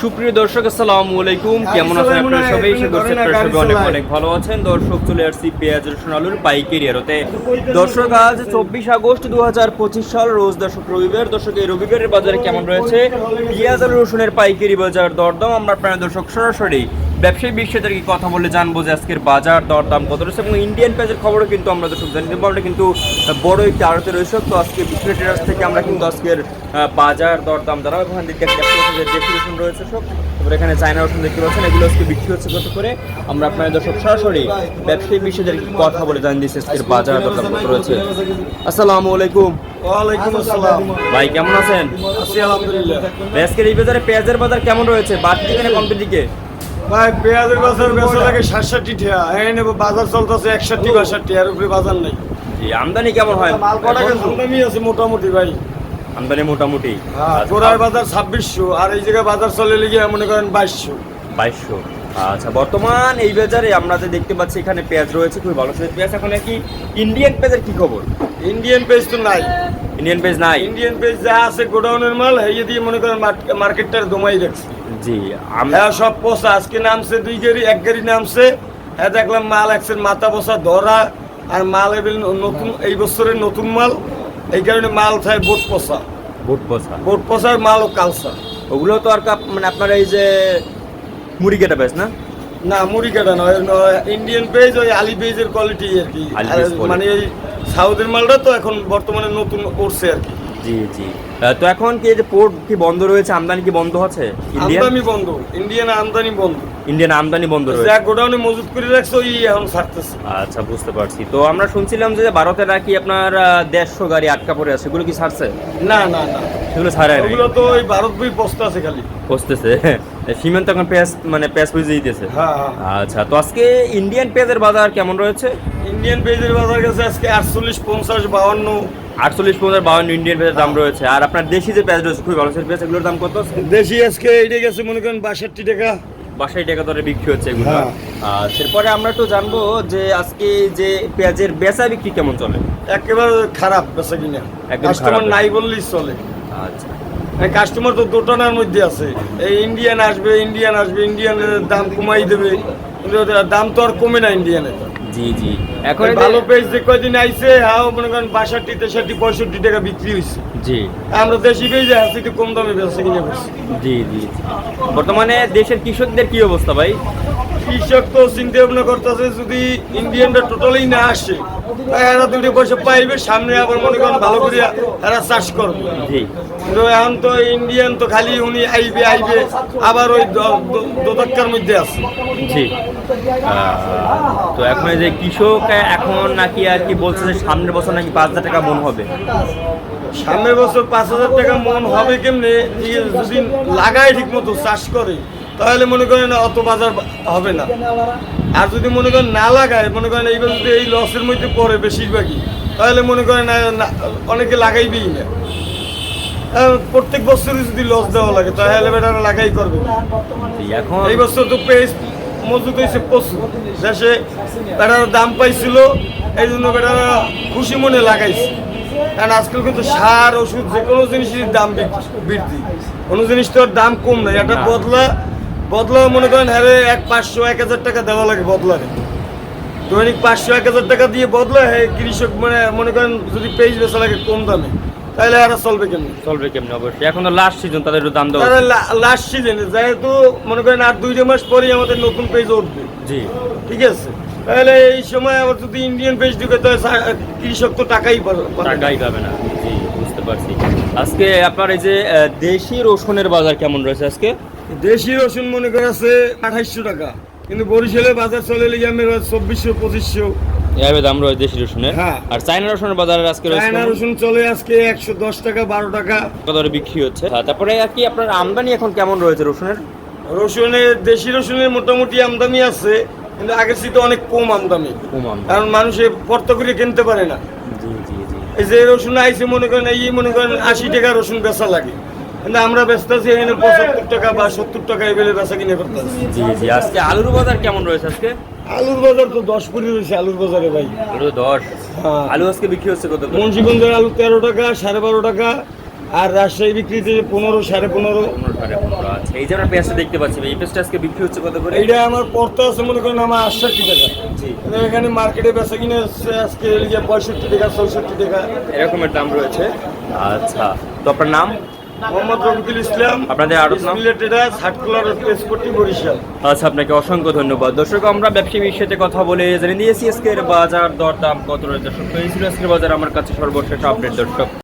সুপ্রিয় দর্শক আসসালামু আলাইকুম। কেমন আছেন আপনারা সবাই? সে দর্শক আপনারা সবাই অনেক অনেক ভালো আছেন। দর্শক চলে আসছি পেঁয়াজ রসুন আলুর পাইকারি আরতে দর্শক আজ চব্বিশ আগস্ট দু হাজার পঁচিশ সাল রোজ দর্শক রবিবার। দর্শক এই রবিবারের বাজারে কেমন রয়েছে? পেঁয়াজ আলু রসুনের পাইকারি বাজার দরদম। আমরা আপনার দর্শক সরাসরি ব্যবসায়ী বিশ্বের কি কথা বলে জানব যে আজকের বাজার দরদাম কত রয়েছে এবং ইন্ডিয়ান পেঁয়াজের খবরও কিন্তু আমরা দর্শক জানিয়ে দেবো আমরা কিন্তু বড় একটি আড়তে রয়েছে। তো আজকে বিক্রি ট্রেডার্স থেকে আমরা কিন্তু আজকের বাজার দরদাম দ্বারা ওখান থেকে রসুন রয়েছে সব। তারপরে এখানে চায়না রসুন দেখতে পাচ্ছেন এগুলো আজকে বিক্রি হচ্ছে কত করে? আমরা আপনার দর্শক সরাসরি ব্যবসায়ী কি কথা বলে জানিয়ে দিচ্ছি আজকের বাজার দরদাম কত রয়েছে। আসসালামু আলাইকুম। ওয়ালাইকুম আসসালাম। ভাই কেমন আছেন? আছি আলহামদুলিল্লাহ। আজকের এই বাজারে পেঁয়াজের বাজার কেমন রয়েছে? বাড়তি দিকে না কমতি দিকে? ভাই পেঁয়াজের বাজার বেচা লাগে টাকা। এই নেব বাজার চলতেছে একষট্টি বাষট্টি আর উপরে বাজার নেই। আমদানি কেমন হয়? এখন? দামি আছে মোটামুটি ভাই। আমদানি মোটামুটি। হ্যাঁ গোড়ার বাজার ছাব্বিশশো আর এই জায়গায় বাজার চলে লেগে মনে করেন বাইশশো। বাইশশো। আচ্ছা বর্তমান এই বাজারে আমরা যে দেখতে পাচ্ছি এখানে পেঁয়াজ রয়েছে খুবই ভালো। সেই পেঁয়াজ এখন কি ইন্ডিয়ান পেঁয়াজের কি খবর? ইন্ডিয়ান পেজ তো নাই। ইন্ডিয়ান পেঁয়াজ নাই? ইন্ডিয়ান পেজ যা আছে গোডাউনের মাল এই দিয়ে মনে করেন মার্কেটটার দমাই রাখছে জি হ্যাঁ সব পচা আজকে নামছে দুই গাড়ি এক গাড়ি নামছে। হ্যাঁ দেখলাম মাল একসের মাথা বসা ধরা আর মাল নতুন এই বছরের নতুন মাল। এই কারণে মাল থাকে বোট পচা ভোট বসা বোট পচার মাল ও কালসা। ওগুলো তো আর মানে আপনার এই যে মুড়ি কেটা পেঁয়াজ না? না মুড়ি কাটা নয় ইন্ডিয়ান পেজ ওই আলি পেজের কোয়ালিটি আর কি। মানে এই সাউথের মালটা তো এখন বর্তমানে নতুন করছে আর কি। জি জি। তো এখন কি যে পোর্ট কি বন্ধ রয়েছে? আমদানি কি বন্ধ আছে? আমদানি বন্ধ। ইন্ডিয়ান আমদানি বন্ধ। ইন্ডিয়ান আমদানি বন্ধ রয়েছে। যা গোডাউনে মজুত করে রাখছে ওই এখন ছাড়তেছে। আচ্ছা বুঝতে পারছি। তো আমরা শুনছিলাম যে ভারতে নাকি আপনার দেড়শো গাড়ি আটকা পড়ে আছে। সেগুলো কি ছাড়ছে? না না না। সেগুলো ছাড়াই ওগুলো তো ওই ভারত বই পস্তা আছে খালি। বসতেছে সীমান্ত এখন পেঁয়াজ মানে পেঁয়াজ বুঝে দিতেছে। হ্যাঁ হ্যাঁ। আচ্ছা তো আজকে ইন্ডিয়ান পেঁয়াজের বাজার কেমন রয়েছে? ইন্ডিয়ান পেজের বাজার গেছে আজকে আটচল্লিশ পঞ্চাশ বাউন্ন। আটচল্লিশ পনেরো বাউন্ন ইন্ডিয়ান পেঁয়াজের দাম রয়েছে। আর আপনার দেশি যে পেঁয়াজ রয়েছে খুবই ভালো। পেঁয়াজ এগুলোর দাম কত? দেশি আজকে এইটা গেছে মনে করেন বাষট্টি টাকা। বাসায় টাকা দরে বিক্রি হচ্ছে এগুলো। হ্যাঁ। আমরা একটু জানব যে আজকে যে পেঁয়াজের বেচা বিক্রি কেমন চলে? একেবারে খারাপ বেচা কিনা। কাস্টমার নাই বললেই চলে। আচ্ছা। কাস্টমার তো দোটানার মধ্যে আছে। এই ইন্ডিয়ান আসবে ইন্ডিয়ান আসবে ইন্ডিয়ানের দাম কমাই দেবে। দাম তো আর কমে না ইন্ডিয়ানের জি জি। এখন যে- ভালো পেজ যে কয়দিন আইছে হাও মনে করেন বাষট্টি তেষট্টি পঁয়ষট্টি টাকা বিক্রি হয়েছে জি। আমরা দেশি পেজে হাসি একটু কম দামে বেচা কিনে করছি। জি জি। বর্তমানে দেশের কৃষকদের কি অবস্থা ভাই? কৃষক তো চিন্তা ভাবনা করতেছে যদি ইন্ডিয়ানটা টোটালি না আসে এরা দুটো পয়সা পাইবে সামনে আবার মনে করেন ভালো করে এরা চাষ করবে। জি। কিন্তু এখন তো ইন্ডিয়ান তো খালি উনি আইবে আইবে আবার ওই দ- দ- মধ্যে আছে। জি। তো এখন এই যে কৃষক এখন নাকি আর কি বলছে যে সামনের বছর নাকি পাঁচ হাজার টাকা মন হবে? সামনের বছর পাঁচ হাজার টাকা মন হবে কেমনে? যদি লাগায় ঠিক মতো চাষ করে তাহলে মনে করেন অত বাজার হবে না। আর যদি মনে করেন না লাগায় মনে করেন এইবার যদি এই লসের মধ্যে পড়ে বেশিরভাগই তাহলে মনে করেন অনেকে লাগাইবেই না। প্রত্যেক বছরই যদি লস দেওয়া লাগে তাহলে বেটারা লাগাই করবে। এখন এই বছর তো পেজ মজুত হয়েছে প্রচুর দেশে বেটার দাম পাইছিল এই জন্য বেটারা খুশি মনে লাগাইছে। কারণ আজকাল কিন্তু সার, ওষুধ যে কোনো জিনিসের দাম বৃদ্ধি- কোনো জিনিস তো দাম কম নাই। একটা বদলা বদলা মনে করেন হ্যাঁ এক পাঁচশো, এক হাজার টাকা দেওয়া লাগে বদলারে। দৈনিক পাঁচশো, এক হাজার টাকা দিয়ে বদলা হ্যাঁ কৃষক মানে মনে করেন যদি পেজ বেচা লাগে কম দামে। তাহলে আর চলবে কেমনি? চলবে কেমনি অবশ্যই। এখন তো লাস্ট সিজন তাদের একটু দাম দেওয়া লাস্ট সিজনে যেহেতু মনে করেন আর দুইটা মাস পরেই আমাদের নতুন পেজ উঠবে। জি। ঠিক আছে? তাহলে এই সময় আবার যদি ইন্ডিয়ান পেজ ঢুকে তো কৃষক তো টাকাই। টাকাই পাবে না। জি বুঝতে পারছি। আজকে আপনার এই যে দেশি রসুনের বাজার কেমন রয়েছে আজকে? দেশি রসুন মনে করে আছে আঠাইশশো টাকা। কিন্তু বরিশালে বাজার চলে লেগে আমি চব্বিশশো পঁচিশশো এভাবে দাম রয়েছে দেশি রসুনের। হ্যাঁ। আর চাইনা রসুনের বাজার আজকে চায়না রসুন চলে আজকে একশো দশ টাকা বারো টাকা। দরে বিক্রি হচ্ছে। আচ্ছা, তারপরে আর কি আপনার আমদানি এখন কেমন রয়েছে রসুনের? রসুনের দেশি রসুনের মোটামুটি আমদানি আছে কিন্তু আগের চেয়ে অনেক কম আমদানি। কম আমদানি। কারণ মানুষে পর্ত করে কিনতে পারে না। এই যে রসুন আইসে মনে করেন এই মনে করেন আশি টাকা রসুন বেচা লাগে। কিন্তু আমরা ব্যস্ত আছি এখানে পঁচাত্তর টাকা বা সত্তর টাকা এবেলে বেচা কিনে করতে জি জি আজকে আলুর বাজার কেমন রয়েছে আজকে? আলুর বাজার তো দশ কুড়ি রয়েছে আলুর বাজারে ভাই। দশ। হ্যাঁ। আলু আজকে বিক্রি হচ্ছে কত? মুন্সিগঞ্জের আলু তেরো টাকা সাড়ে বারো টাকা আর রাজশাহী বিক্রিতে পনেরো সাড়ে পনেরো। আচ্ছা। এই যে আমরা পেঁয়াজটা দেখতে পাচ্ছি ভাই, এই পেঁয়াজটা আজকে বিক্রি হচ্ছে কত করে? এইটা আমার পড়তে আছে মনে করেন আমার আটষট্টি টাকা। এখানে মার্কেটে বেচা কিনে আজকে পঁয়ষট্টি টাকা চৌষট্টি টাকা। এরকমের দাম রয়েছে। আচ্ছা। তো আপনার নাম? মোহাম্মদ রফিকুল ইসলাম আপনাদের নাম? বরিশাল আচ্ছা আপনাকে অসংখ্য ধন্যবাদ। দর্শক আমরা সাথে কথা বলে আজকের বাজার দর দাম কত রয়েছে। দর্শক তো এই ছিল আজকের বাজার। আমার কাছে সর্বশেষ আপডেট দর্শক।